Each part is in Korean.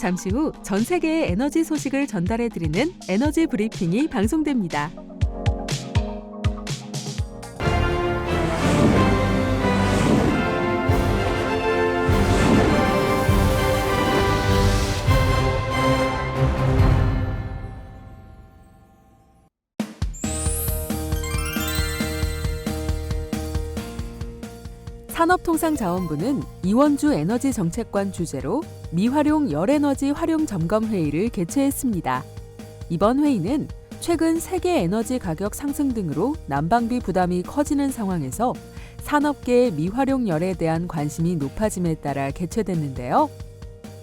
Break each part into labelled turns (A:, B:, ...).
A: 잠시 후 전 세계의 에너지 소식을 전달해 드리는 에너지 브리핑이 방송됩니다. 산업통상자원부는 이원주 에너지 정책관 주재로 미활용 열에너지 활용 점검 회의를 개최했습니다. 이번 회의는 최근 세계 에너지 가격 상승 등으로 난방비 부담이 커지는 상황에서 산업계의 미활용 열에 대한 관심이 높아짐에 따라 개최됐는데요.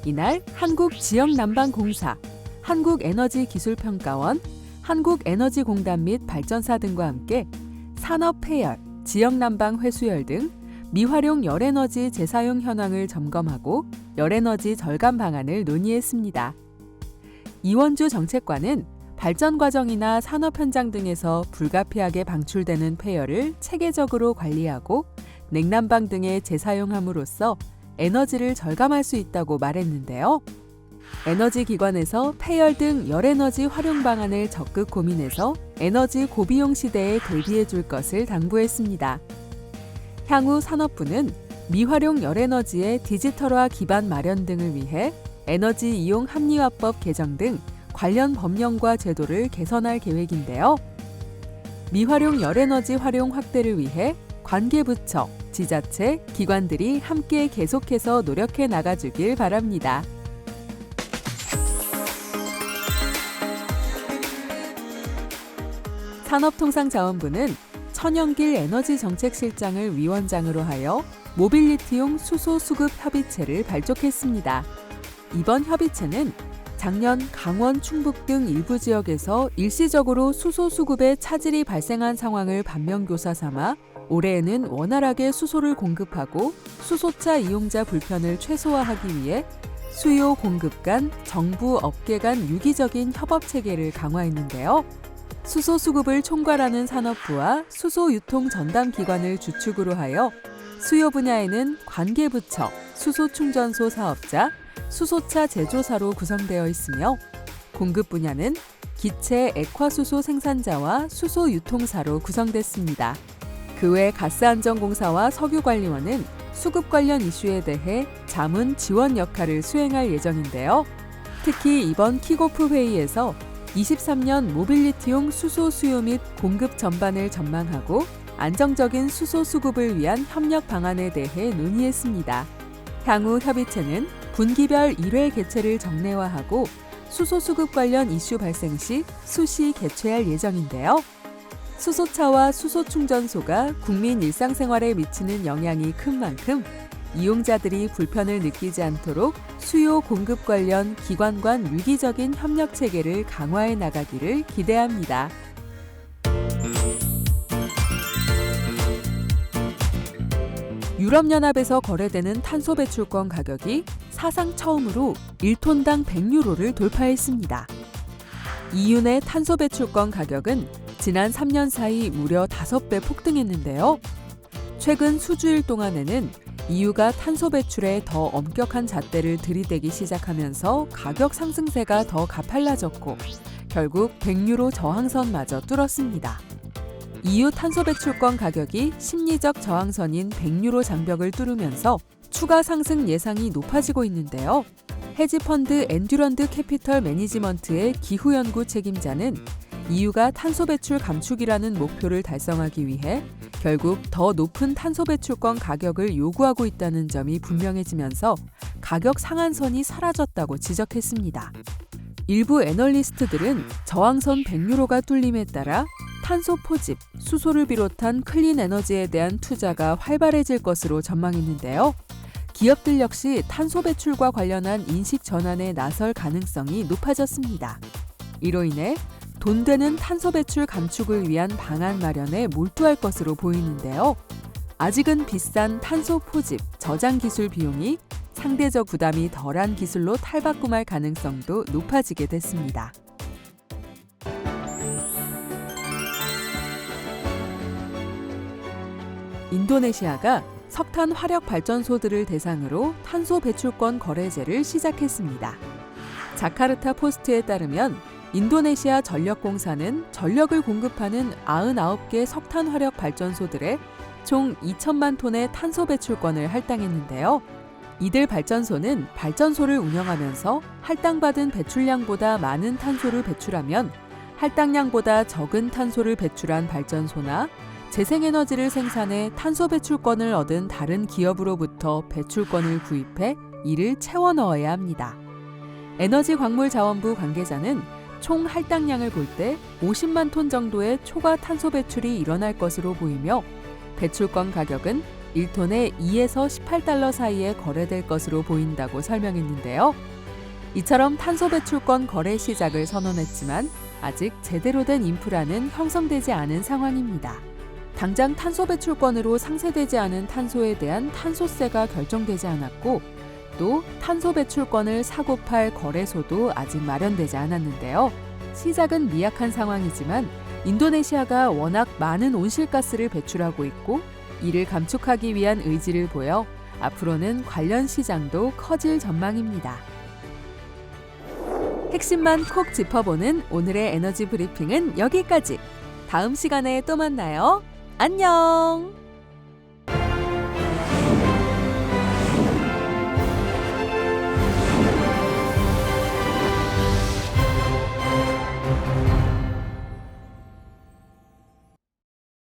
A: 이날 한국지역난방공사, 한국에너지기술평가원, 한국에너지공단 및 발전사 등과 함께 산업 폐열, 지역난방 회수열 등 미활용 열에너지 재사용 현황을 점검하고 열에너지 절감 방안을 논의했습니다. 이원주 정책관은 발전 과정이나 산업 현장 등에서 불가피하게 방출되는 폐열을 체계적으로 관리하고 냉난방 등에 재사용함으로써 에너지를 절감할 수 있다고 말했는데요. 에너지 기관에서 폐열 등 열에너지 활용 방안을 적극 고민해서 에너지 고비용 시대에 대비해 줄 것을 당부했습니다. 향후 산업부는 미활용 열에너지의 디지털화 기반 마련 등을 위해 에너지 이용 합리화법 개정 등 관련 법령과 제도를 개선할 계획인데요. 미활용 열에너지 활용 확대를 위해 관계부처, 지자체, 기관들이 함께 계속해서 노력해 나가주길 바랍니다. 산업통상자원부는 천연길 에너지 정책실장을 위원장으로 하여 모빌리티용 수소 수급 협의체를 발족했습니다. 이번 협의체는 작년 강원, 충북 등 일부 지역에서 일시적으로 수소 수급에 차질이 발생한 상황을 반면교사 삼아 올해에는 원활하게 수소를 공급하고 수소차 이용자 불편을 최소화하기 위해 수요 공급 간 정부 업계 간 유기적인 협업 체계를 강화했는데요. 수소 수급을 총괄하는 산업부와 수소 유통 전담 기관을 주축으로 하여 수요 분야에는 관계부처, 수소 충전소 사업자, 수소차 제조사로 구성되어 있으며 공급 분야는 기체 액화수소 생산자와 수소 유통사로 구성됐습니다. 그 외 가스안전공사와 석유관리원은 수급 관련 이슈에 대해 자문 지원 역할을 수행할 예정인데요. 특히 이번 킥오프 회의에서 23년 모빌리티용 수소 수요 및 공급 전반을 전망하고 안정적인 수소 수급을 위한 협력 방안에 대해 논의했습니다. 향후 협의체는 분기별 1회 개최를 정례화하고 수소 수급 관련 이슈 발생 시 수시 개최할 예정인데요. 수소차와 수소 충전소가 국민 일상생활에 미치는 영향이 큰 만큼 이용자들이 불편을 느끼지 않도록 수요 공급 관련 기관 간 유기적인 협력 체계를 강화해 나가기를 기대합니다. 유럽연합에서 거래되는 탄소 배출권 가격이 사상 처음으로 1톤당 100유로를 돌파했습니다. EU 내 탄소 배출권 가격은 지난 3년 사이 무려 5배 폭등했는데요. 최근 수주일 동안에는 EU가 탄소 배출에 더 엄격한 잣대를 들이대기 시작하면서 가격 상승세가 더 가팔라졌고 결국 100유로 저항선마저 뚫었습니다. EU 탄소 배출권 가격이 심리적 저항선인 100유로 장벽을 뚫으면서 추가 상승 예상이 높아지고 있는데요. 헤지펀드 엔듀런드 캐피털 매니지먼트의 기후 연구 책임자는 EU가 탄소 배출 감축이라는 목표를 달성하기 위해 결국 더 높은 탄소 배출권 가격을 요구하고 있다는 점이 분명해지면서 가격 상한선이 사라졌다고 지적했습니다. 일부 애널리스트들은 저항선 100유로가 뚫림에 따라 탄소 포집, 수소를 비롯한 클린 에너지에 대한 투자가 활발해질 것으로 전망했는데요. 기업들 역시 탄소 배출과 관련한 인식 전환에 나설 가능성이 높아졌습니다. 이로 인해 돈 되는 탄소 배출 감축을 위한 방안 마련에 몰두할 것으로 보이는데요. 아직은 비싼 탄소 포집, 저장 기술 비용이 상대적 부담이 덜한 기술로 탈바꿈할 가능성도 높아지게 됐습니다. 인도네시아가 석탄 화력 발전소들을 대상으로 탄소 배출권 거래제를 시작했습니다. 자카르타 포스트에 따르면 인도네시아 전력공사는 전력을 공급하는 99개 석탄 화력 발전소들에 총 2천만 톤의 탄소 배출권을 할당했는데요. 이들 발전소는 발전소를 운영하면서 할당받은 배출량보다 많은 탄소를 배출하면 할당량보다 적은 탄소를 배출한 발전소나 재생에너지를 생산해 탄소 배출권을 얻은 다른 기업으로부터 배출권을 구입해 이를 채워 넣어야 합니다. 에너지 광물 자원부 관계자는 총 할당량을 볼 때 50만 톤 정도의 초과 탄소 배출이 일어날 것으로 보이며 배출권 가격은 1톤에 2에서 18달러 사이에 거래될 것으로 보인다고 설명했는데요. 이처럼 탄소 배출권 거래 시작을 선언했지만 아직 제대로 된 인프라는 형성되지 않은 상황입니다. 당장 탄소 배출권으로 상세되지 않은 탄소에 대한 탄소세가 결정되지 않았고 또 탄소 배출권을 사고 팔 거래소도 아직 마련되지 않았는데요. 시작은 미약한 상황이지만 인도네시아가 워낙 많은 온실가스를 배출하고 있고 이를 감축하기 위한 의지를 보여 앞으로는 관련 시장도 커질 전망입니다. 핵심만 콕 짚어보는 오늘의 에너지 브리핑은 여기까지. 다음 시간에 또 만나요. 안녕!